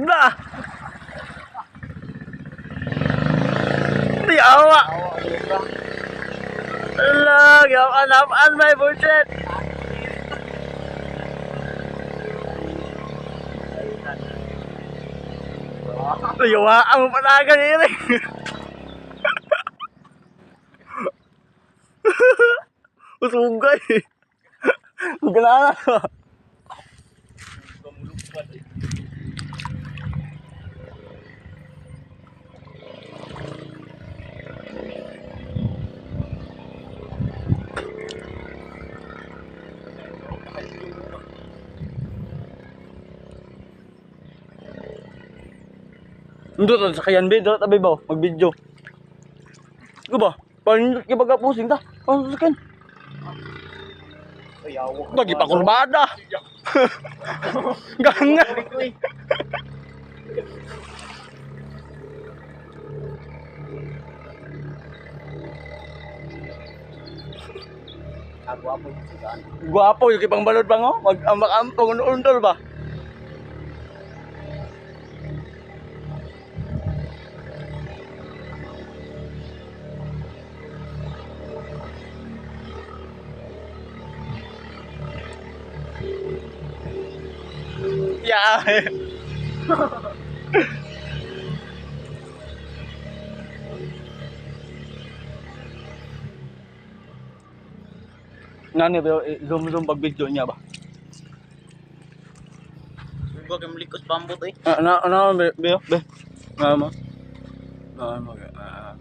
Ba! Di awa! Alag, yung anapan may bullshit! Yawa ang panagan ini. Usugay. Gana. Ndo to sa kayan be, tabi ba? Mag-video. Ko ba? Paano yung baga pusing ta? Paano sa Lagi pa kurbada. Ganga. Gwapo yung kipang balod pa ngo. Mag-ambak-ambak undol ba? Yeah. Nani ba zoom zoom pag video niya ba? Huwag kang likos pambot eh. Na na be be be. Na mo. Na mo. Ah.